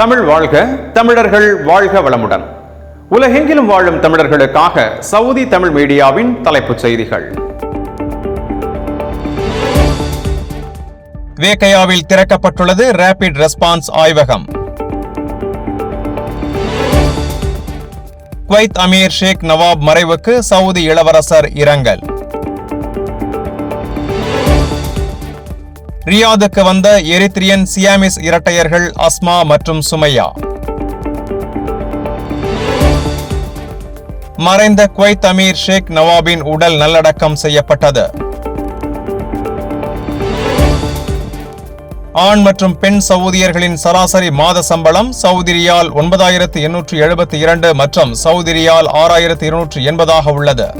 தமிழ் வாழ்க தமிழர்கள் வாழ்க வளமுடன். உலகெங்கிலும் வாழும் தமிழர்களுக்காக சவுதி தமிழ் மீடியாவின் தலைப்புச் செய்திகள். வேக்கையாவில் திறக்கப்பட்டுள்ளது ரேபிட் ரெஸ்பான்ஸ் ஆய்வகம். குவைத் அமீர் ஷேக் நவாப் மறைவுக்கு சவுதி இளவரசர் இரங்கல். ரியாதுக்கு வந்த எரித்ரியன் சியாமிஸ் இரட்டையர்கள் அஸ்மா மற்றும் சுமையா. மறைந்த குவைத் அமீர் ஷேக் நவாபின் உடல் நல்லடக்கம் செய்யப்பட்டது. ஆண் மற்றும் பெண் சவுதியர்களின் சராசரி மாத சம்பளம் சவுதிரியால் ஒன்பதாயிரத்து எண்ணூற்று எழுபத்தி இரண்டு மற்றும் சவுதிரியால் ஆறாயிரத்து இருநூற்று எண்பதாக உள்ளது.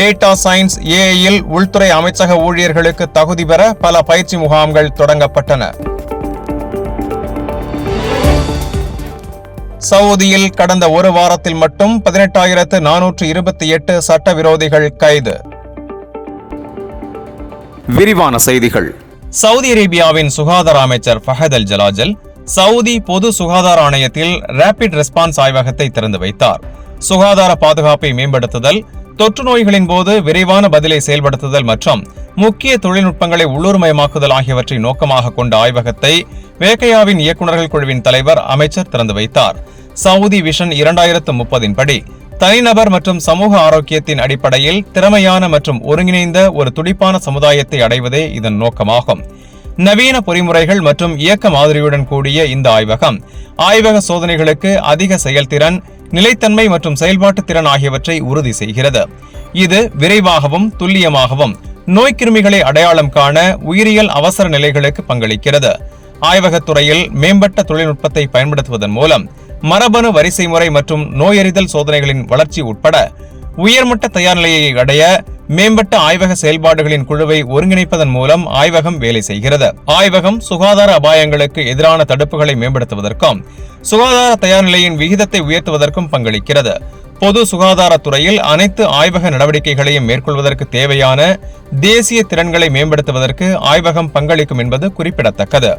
டேட்டா சயின்ஸ் ஏஐயில் உள்துறை அமைச்சக ஊழியர்களுக்கு தகுதி பெற பல பயிற்சி முகாம்கள் தொடங்கப்பட்டன. சவுதியில் கடந்த ஒரு வாரத்தில் மட்டும் பதினெட்டாயிரத்து நானூற்று இருபத்தி எட்டு சட்டவிரோதிகள் கைது. விரிவான செய்திகள். சவுதி அரேபியாவின் சுகாதார அமைச்சர் ஃபஹத் அல் ஜலாஜல் சவுதி பொது சுகாதார ஆணையத்தில் ரேபிட் ரெஸ்பான்ஸ் ஆய்வகத்தை திறந்து வைத்தார். சுகாதார பாதுகாப்பை மேம்படுத்துதல் தொற்று நோய்களின் போது விரைவான பதிலை செயல்படுத்துதல் மற்றும் முக்கிய தொழில்நுட்பங்களை உள்ளூர்மயமாக்குதல் ஆகியவற்றை நோக்கமாக கொண்ட ஆய்வகத்தை வேக்கையாவின் இயக்குநர்கள் குழுவின் தலைவர் அமைச்சர் திறந்து வைத்தார். சவுதி விஷன் இரண்டாயிரத்து முப்பதின் படி தனிநபர் மற்றும் சமூக ஆரோக்கியத்தின் அடிப்படையில் திறமையான மற்றும் ஒருங்கிணைந்த ஒரு துடிப்பான சமுதாயத்தை அடைவதே இதன் நோக்கமாகும். நவீன பொறிமுறைகள் மற்றும் இயக்க மாதிரியுடன் கூடிய இந்த ஆய்வகம் ஆய்வக சோதனைகளுக்கு அதிக செயல்திறன் நிலைத்தன்மை மற்றும் செயல்பாட்டு திறன் ஆகியவற்றை உறுதி செய்கிறது. இது விரைவாகவும் துல்லியமாகவும் நோய்க்கிருமிகளை அடையாளம் காண உயிரியல் அவசர நிலைகளுக்கு பங்களிக்கிறது. ஆய்வகத்துறையில் மேம்பட்ட தொழில்நுட்பத்தை பயன்படுத்துவதன் மூலம் மரபணு வரிசைமுறை மற்றும் நோயறிதல் சோதனைகளின் வளர்ச்சி உட்பட உயர்மட்ட தயார் நிலையை அடைய மேம்பட்ட ஆய்வக செயல்பாடுகளின் குழுவை ஒருங்கிணைப்பதன் மூலம் ஆய்வகம் வேலை செய்கிறது. ஆய்வகம் சுகாதார அபாயங்களுக்கு எதிரான தடுப்புகளை மேம்படுத்துவதற்கும் சுகாதார தயார் நிலையின் விகிதத்தை உயர்த்துவதற்கும் பங்களிக்கிறது. பொது சுகாதாரத்துறையில் அனைத்து ஆய்வக நடவடிக்கைகளையும் மேற்கொள்வதற்கு தேவையான தேசிய திறன்களை மேம்படுத்துவதற்கு ஆய்வகம் பங்களிக்கும் என்பது குறிப்பிடத்தக்கது.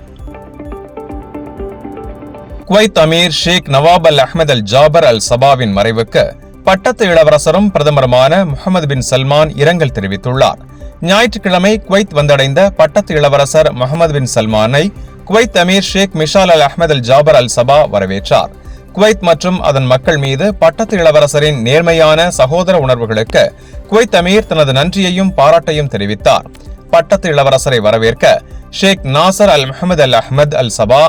Kuwait Amir Sheikh Nawaf Al Ahmad Al Jaber Al சபாவின் மறைவுக்கு பட்டத்து இளவரசரும் பிரதமருமான முகமது பின் சல்மான் இரங்கல் தெரிவித்துள்ளார். ஞாயிற்றுக்கிழமை குவைத் வந்தடைந்த பட்டத்து இளவரசர் Mohammed bin சல்மானை Kuwait Amir Sheikh Mishal Al Ahmad Al Jaber Al Sabah வரவேற்றார். குவைத் மற்றும் அதன் மக்கள் மீது பட்டத்து இளவரசரின் நேர்மையான சகோதர உணர்வுகளுக்கு குவைத் அமீர் தனது நன்றியையும் பாராட்டையும் தெரிவித்தார். பட்டத்து இளவரசரை வரவேற்க Sheikh Nasser Al Mohammed Al Ahmad Al Sabah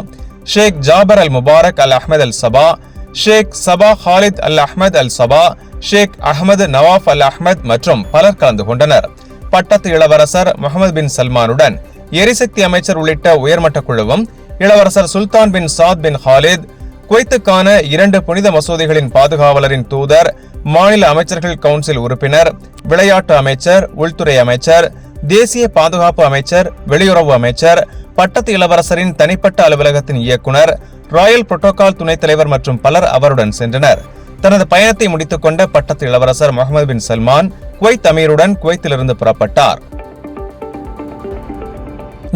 Sheikh Jaber Al Mubarak Al Ahmad Al Sabah Sheikh Sabah Khalid Al Ahmad Al Sabah Sheikh Ahmad Nawaf Al Ahmad மற்றும் பலர் கலந்து கொண்டனர். பட்டத்து இளவரசர் முகமது பின் சல்மானுடன் எரிசக்தி அமைச்சர் உள்ளிட்ட உயர்மட்ட குழுவும் இளவரசர் சுல்தான் பின் சாத் பின் ஹாலித் குவைத்துக்கான இரண்டு புனித மசூதிகளின் பாதுகாவலரின் தூதர் மாநில அமைச்சர்கள் கவுன்சில் உறுப்பினர் விளையாட்டு அமைச்சர் உள்துறை அமைச்சர் தேசிய பாதுகாப்பு அமைச்சர் வெளியுறவு அமைச்சர் பட்டத்து இளவரசரின் தனிப்பட்ட அலுவலகத்தின் இயக்குனர் ராயல் புரோட்டோகால் துணைத் தலைவர் மற்றும் பலர் அவருடன் சென்றனர். தனது பயணத்தை முடித்துக் கொண்ட பட்டத்து இளவரசர் முகமது பின் சல்மான் குவைத் அமீருடன் குவைத்திலிருந்து புறப்பட்டார்.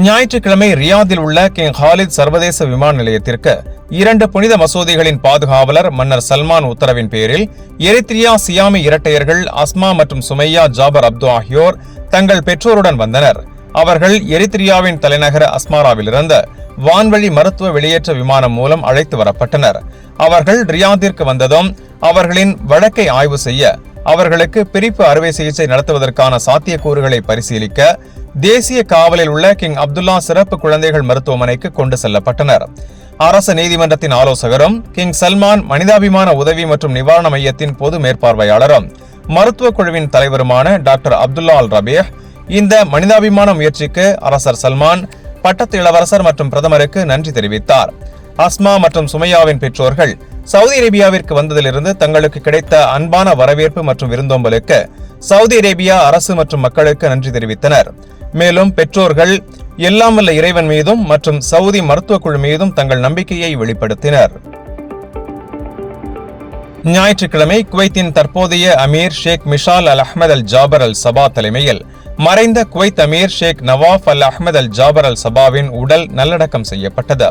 ஞாயிற்றுக்கிழமை ரியாதில் உள்ள கிங் ஹாலித் சர்வதேச விமான நிலையத்திற்கு இரண்டு புனித மசூதிகளின் பாதுகாவலர் மன்னர் சல்மான் உத்தரவின் பேரில் எரித்ரியா சியாமி இரட்டையர்கள் அஸ்மா மற்றும் சுமையா ஜாபர் அப்து ஆகியோர் தங்கள் பெற்றோருடன் வந்தனர். அவர்கள் எரித்ரியாவின் தலைநகர அஸ்மாராவிலிருந்து வான்வழி மருத்துவ வெளியேற்ற விமானம் மூலம் அழைத்து வரப்பட்டனர். அவர்கள் ரியாதிற்கு வந்ததும் அவர்களின் வழக்கை ஆய்வு செய்ய அவர்களுக்கு பிரிப்பு அறுவை சிகிச்சை நடத்துவதற்கான சாத்தியக்கூறுகளை பரிசீலிக்க தேசிய காவலில் உள்ள கிங் அப்துல்லா சிறப்பு குழந்தைகள் மருத்துவமனைக்கு கொண்டு செல்லப்பட்டனர். அரசு நீதிமன்றத்தின் ஆலோசகரும் கிங் சல்மான் மனிதாபிமான உதவி மற்றும் நிவாரண மையத்தின் பொது மேற்பார்வையாளரும் மருத்துவ குழுவின் தலைவருமான டாக்டர் அப்துல்லா அல் ரபீஹ் இந்த மனிதாபிமான முயற்சிக்கு அரசர் சல்மான் பட்டத்து இளவரசர் மற்றும் பிரதமருக்கு நன்றி தெரிவித்தார். அஸ்மா மற்றும் சுமையாவின் பெற்றோர்கள் சவுதி அரேபியாவிற்கு வந்ததிலிருந்து தங்களுக்கு கிடைத்த அன்பான வரவேற்பு மற்றும் விருந்தோம்பலுக்கு சவுதி அரேபியா அரசு மற்றும் மக்களுக்கு நன்றி தெரிவித்தனர். மேலும் பெற்றோர்கள் எல்லாம் வல்ல இறைவன் மீதும் மற்றும் சவுதி மருத்துவ குழு மீதும் தங்கள் நம்பிக்கையை வெளிப்படுத்தினர். ஞாயிற்றுக்கிழமை குவைத்தின் தற்போதைய அமீர் ஷேக் மிஷால் அல் Ahmad Al Jaber Al Sabah தலைமையில் மறைந்த Kuwait Amir Sheikh Nawaf Al Ahmad Al Jaber Al சபாவின் உடல் நல்லடக்கம் செய்யப்பட்டது.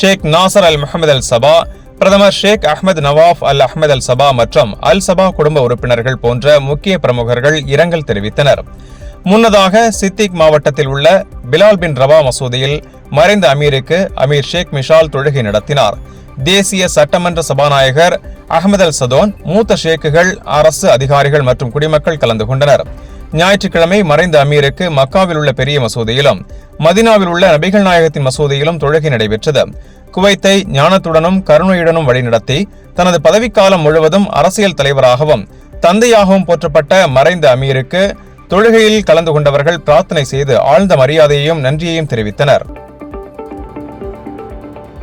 ஷேக் Nasser Al Mohammed Al Sabah பிரதமர் Sheikh Ahmad Nawaf Al Ahmad Al Sabah மற்றும் அல் சபா குடும்ப உறுப்பினர்கள் போன்ற முக்கிய பிரமுகர்கள் இரங்கல் தெரிவித்தனர். முன்னதாக சித்திக் மாவட்டத்தில் உள்ள பிலால் பின் ரவா மசூதியில் மறைந்த அமீருக்கு அமீர் ஷேக் மிஷால் தொழுகை நடத்தினார். தேசிய சட்டமன்ற சபாநாயகர் அகமது அல் சதோன் மூத்த ஷேக்குகள் அரசு அதிகாரிகள் மற்றும் குடிமக்கள் கலந்து கொண்டனர். ஞாயிற்றுக்கிழமை மறைந்த அமீருக்கு மக்காவில் உள்ள பெரிய மசூதியிலும் மதினாவில் உள்ள நபிகள் நாயகத்தின் மசூதியிலும் தொழுகை நடைபெற்றது. குவைத்தை ஞானத்துடனும் கருணையுடனும் வழிநடத்தி தனது பதவிக்காலம் முழுவதும் அரசியல் தலைவராகவும் தந்தையாகவும் போற்றப்பட்ட மறைந்த அமீருக்கு தொழுகையில் கலந்து கொண்டவர்கள் பிரார்த்தனை செய்து ஆழ்ந்த மரியாதையையும் நன்றியையும் தெரிவித்தனர்.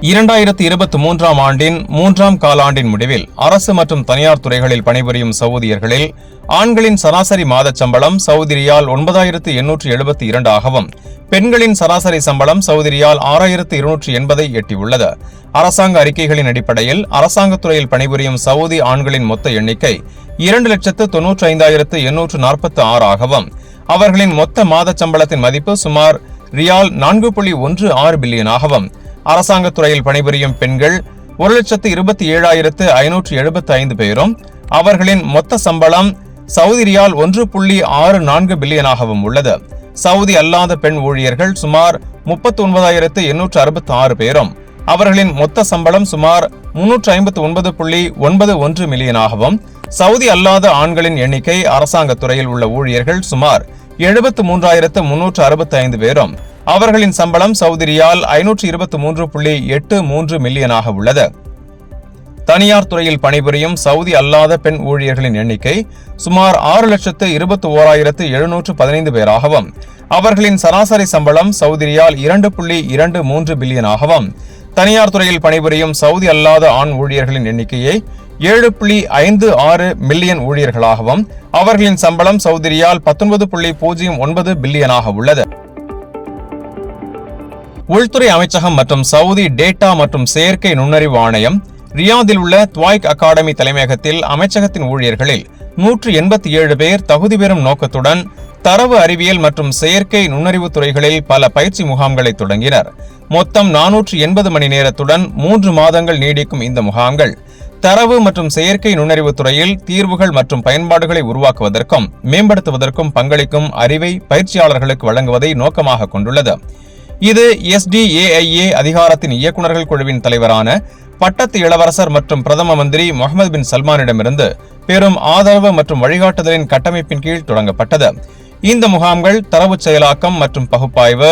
இரண்டாயிரத்தி இருபத்தி மூன்றாம் ஆண்டின் மூன்றாம் காலாண்டின் முடிவில் அரசு மற்றும் தனியார் துறைகளில் பணிபுரியும் சவுதியர்களில் ஆண்களின் சராசரி மாதச் சம்பளம் சவுதிரியால் ஒன்பதாயிரத்து எண்ணூற்று எழுபத்தி இரண்டாகவும் பெண்களின் சராசரி சம்பளம் சவுதிரியால் ஆறாயிரத்து இருநூற்று எண்பதை எட்டியுள்ளது. அரசாங்க அறிக்கைகளின் அடிப்படையில் அரசாங்கத் துறையில் பணிபுரியும் சவுதி ஆண்களின் மொத்த எண்ணிக்கை இரண்டு லட்சத்து தொன்னூற்றி ஐந்தாயிரத்து எண்ணூற்று நாற்பத்தி ஆறாகவும் அவர்களின் மொத்த மாதச் சம்பளத்தின் மதிப்பு சுமார் ரியால் நான்கு புள்ளி ஒன்று ஆறு பில்லியனாகவும் அரசாங்கத் துறையில் பணிபுரியும் பெண்கள் ஒரு லட்சத்து இருபத்தி ஏழாயிரத்து ஐநூற்று எழுபத்தி ஐந்து பேரும் அவர்களின் மொத்த சம்பளம் சவுதி ரியால் ஒன்று புள்ளி ஆறு நான்கு பில்லியனாகவும் உள்ளது. சவுதி அல்லாத பெண் ஊழியர்கள் சுமார் முப்பத்தி ஒன்பதாயிரத்து எண்ணூற்று அறுபத்தி ஆறு பேரும் அவர்களின் மொத்த சம்பளம் சுமார் முன்னூற்று ஐம்பத்தி ஒன்பது புள்ளி ஒன்பது ஒன்று மில்லியனாகவும் சவுதி அல்லாத ஆண்களின் எண்ணிக்கை அரசாங்கத் துறையில் உள்ள ஊழியர்கள் சுமார் எழுபத்து மூன்றாயிரத்து முன்னூற்று அறுபத்தி ஐந்து பேரும் அவர்களின் சம்பளம் சவுதி ரியால் ஐநூற்று இருபத்தி மூன்று புள்ளி எட்டு மூன்று மில்லியனாக உள்ளது. தனியார் துறையில் பணிபுரியும் சவுதி அல்லாத பெண் ஊழியர்களின் எண்ணிக்கை சுமார் ஆறு லட்சத்து இருபத்தி ஓராயிரத்து எழுநூற்று பதினைந்து பேராகவும் அவர்களின் சராசரி சம்பளம் சவுதி ரியால் இரண்டு புள்ளி இரண்டு மூன்று பில்லியனாகவும் தனியார் துறையில் பணிபுரியும் சவுதி அல்லாத ஆண் ஊழியர்களின் எண்ணிக்கையை ஏழு புள்ளி ஐந்து ஆறு மில்லியன் ஊழியர்களாகவும் அவர்களின் சம்பளம் சவுதி ரியால் பத்தொன்பது புள்ளி பூஜ்ஜியம் ஒன்பது பில்லியனாக உள்ளது. உள்துறை அமைச்சகம் மற்றும் சவுதி டேட்டா மற்றும் செயற்கை நுண்ணறிவு ஆணையம் ரியாதில் உள்ள துவாய்க் அகாடமி தலைமையகத்தில் அமைச்சகத்தின் ஊழியர்களில் நூற்று எண்பத்தி ஏழு பேர் தகுதி பெறும் நோக்கத்துடன் தரவு அறிவியல் மற்றும் செயற்கை நுண்ணறிவு துறைகளில் பல பயிற்சி முகாம்களை தொடங்கினர். மொத்தம் நானூற்று எண்பது மணி நேரத்துடன் மூன்று மாதங்கள் நீடிக்கும் இந்த முகாம்கள் தரவு மற்றும் செயற்கை நுண்ணறிவு துறையில் தீர்வுகள் மற்றும் பயன்பாடுகளை உருவாக்குவதற்கும் மேம்படுத்துவதற்கும் பங்களிக்கும் அறிவை பயிற்சியாளர்களுக்கு வழங்குவதை நோக்கமாக கொண்டுள்ளது. இது எஸ்டிஏஐஏ அதிகாரத்தின் இயக்குநர்கள் குழுவின் தலைவரான பட்டத்து இளவரசர் மற்றும் பிரதம மந்திரி முகமது பின் சல்மானிடமிருந்து பெரும் ஆதரவு மற்றும் வழிகாட்டுதலின் கட்டமைப்பின் கீழ் தொடங்கப்பட்டது. இந்த முகாம்கள் தரவு செயலாக்கம் மற்றும் பகுப்பாய்வு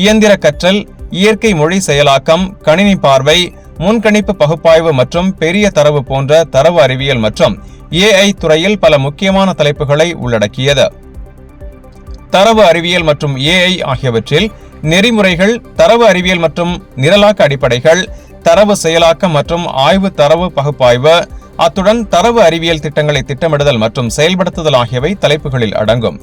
இயந்திர கற்றல் இயற்கை மொழி செயலாக்கம் கணினி பார்வை முன்கணிப்பு பகுப்பாய்வு மற்றும் பெரிய தரவு போன்ற தரவு அறிவியல் மற்றும் ஏஐ துறையில் பல முக்கியமான தலைப்புகளை உள்ளடக்கியது. தரவு அறிவியல் மற்றும் ஏஐ ஆகியவற்றில் நெறிமுறைகள் தரவு அறிவியல் மற்றும் நிரலாக்க அடிப்படைகள் தரவு செயலாக்கம் மற்றும் ஆய்வு தரவு பகுப்பாய்வு அத்துடன் தரவு அறிவியல் திட்டங்களை திட்டமிடுதல் மற்றும் செயல்படுத்துதல் ஆகியவை தலைப்புகளில் அடங்கும்.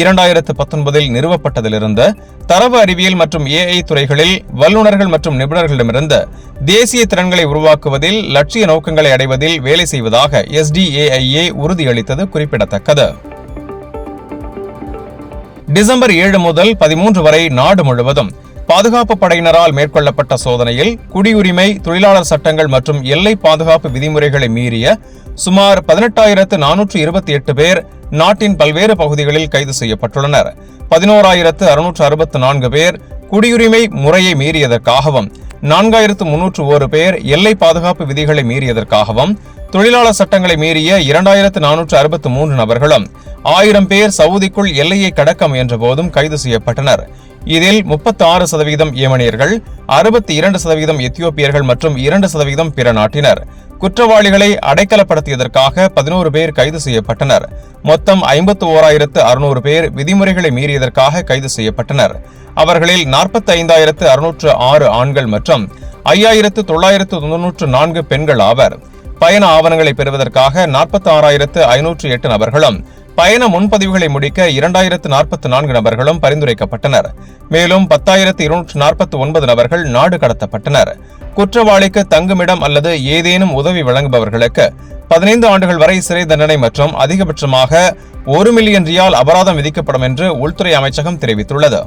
இரண்டாயிரத்து பத்தொன்பதில் நிறுவப்பட்டதிலிருந்து தரவு அறிவியல் மற்றும் ஏஐ துறைகளில் வல்லுநர்கள் மற்றும் நிபுணர்களிடமிருந்து தேசிய திறன்களை உருவாக்குவதில் லட்சிய நோக்கங்களை அடைவதில் வேலை செய்வதாக எஸ்டிஏஐஏ உறுதியளித்தது குறிப்பிடத்தக்கது. டிசம்பர் ஏழு முதல் பதிமூன்று வரை நாடு முழுவதும் பாதுகாப்பு படையினரால் மேற்கொள்ளப்பட்ட சோதனையில் குடியுரிமை தொழிலாளர் சட்டங்கள் மற்றும் எல்லை பாதுகாப்பு விதிமுறைகளை மீறிய சுமார் பதினெட்டாயிரத்து நானூற்று இருபத்தி எட்டு பேர் நாட்டின் பல்வேறு பகுதிகளில் கைது செய்யப்பட்டுள்ளனர். பதினோராயிரத்து அறுநூற்று அறுபத்து நான்கு பேர் குடியுரிமை முறையை மீறியதற்காகவும் நான்காயிரத்து முன்னூற்று ஒரு பேர் எல்லை பாதுகாப்பு விதிகளை மீறியதற்காகவும் தொழிலாளர் சட்டங்களை மீறிய இரண்டாயிரத்து நானூற்று அறுபத்து மூன்று நபர்களும் ஆயிரம் பேர் சவுதிக்குள் எல்லையை கடக்க முயன்ற போதும் கைது செய்யப்பட்டனர். இதில் முப்பத்தி ஆறு சதவீதம் ஏமனியர்கள் அறுபத்தி இரண்டு சதவீதம் எத்தியோப்பியர்கள் மற்றும் இரண்டு சதவீதம் பிற நாட்டினர். குற்றவாளிகளை அடைக்கலப்படுத்தியதற்காக பதினோரு பேர் கைது செய்யப்பட்டனர். மொத்தம் ஐம்பத்து ஓராயிரத்து அறுநூறு பேர் விதிமுறைகளை மீறியதற்காக கைது செய்யப்பட்டனர். அவர்களில் நாற்பத்தி ஐந்தாயிரத்து அறுநூற்று ஆறு ஆண்கள் மற்றும் ஐயாயிரத்து தொள்ளாயிரத்து தொன்னூற்று நான்கு பெண்கள் ஆவர். பயண ஆவணங்களை பெறுவதற்காக நாற்பத்தி ஆறாயிரத்து ஐநூற்று எட்டு நபர்களும் பயண முன்பதிவுகளை முடிக்க இரண்டாயிரத்து நாற்பத்தி நான்கு நபர்களும் பரிந்துரைக்கப்பட்டனர். மேலும் பத்தாயிரத்து இருநூற்று நாற்பத்தி ஒன்பது நபர்கள் நாடு கடத்தப்பட்டனர். குற்றவாளிக்கு தங்குமிடம் அல்லது ஏதேனும் உதவி வழங்குபவர்களுக்கு பதினைந்து ஆண்டுகள் வரை சிறை தண்டனை மற்றும் அதிகபட்சமாக ஒரு மில்லியன் ரியால் அபராதம் விதிக்கப்படும் என்று உள்துறை அமைச்சகம் தெரிவித்துள்ளது.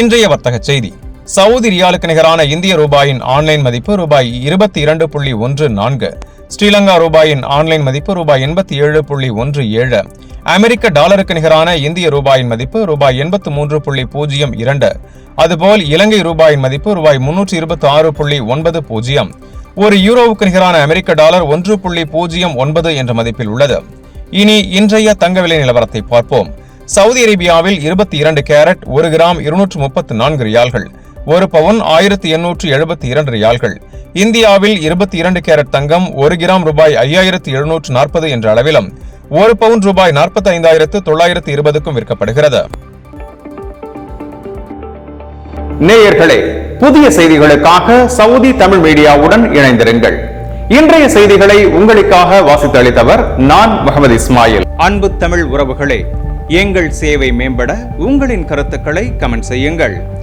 இன்றைய வர்த்தக செய்தி. சவுதி ரியாலுக்கு நிகரான இந்திய ரூபாயின் ஆன்லைன் மதிப்பு ரூபாய் இருபத்தி இரண்டு புள்ளி ஒன்று நான்கு ஸ்ரீலங்கா ரூபாயின் ஆன்லைன் மதிப்பு ரூபாய் எண்பத்தி ஏழு புள்ளி ஒன்று ஏழு அமெரிக்க டாலருக்கு நிகரான இந்திய ரூபாயின் மதிப்பு ரூபாய் எண்பத்து மூன்று புள்ளி பூஜ்ஜியம் இரண்டு அதுபோல் இலங்கை ரூபாயின் மதிப்பு ரூபாய் முன்னூற்றி இருபத்தி ஆறு புள்ளி ஒன்பது பூஜ்ஜியம் ஒரு யூரோவுக்கு நிகரான அமெரிக்க டாலர் ஒன்று புள்ளி பூஜ்ஜியம் ஒன்பது என்ற மதிப்பில் உள்ளது. இனி இன்றைய தங்க விலை நிலவரத்தை பார்ப்போம். சவுதி அரேபியாவில் இருபத்தி இரண்டு கேரட் ஒரு கிராம் இருநூற்று முப்பத்து நான்கு ரியால்கள் ஒரு பவுன் ஆயிரத்தி எண்ணூற்று எழுபத்தி இரண்டு ரியால்கள். இந்தியாவில் இருபத்தி இரண்டு கேரட் தங்கம் ஒரு கிராம் ரூபாய் ஐயாயிரத்தி எழுநூற்று நாற்பது என்ற அளவிலும் ஒரு பவுன் ரூபாய் நாற்பத்தி ஐந்தாயிரத்து தொள்ளாயிரத்து இருபதுக்கும் விற்கப்படுகிறது. நேயர்களே புதிய செய்திகளுக்காக சவுதி தமிழ் மீடியாவுடன் இணைந்திருங்கள். இன்றைய செய்திகளை உங்களுக்காக வாசித்து அளித்தவர் நான் முகமது இஸ்மாயில். அன்பு தமிழ் உறவுகளே எங்கள் சேவை மேம்பட உங்களின் கருத்துக்களை கமெண்ட் செய்யுங்கள்.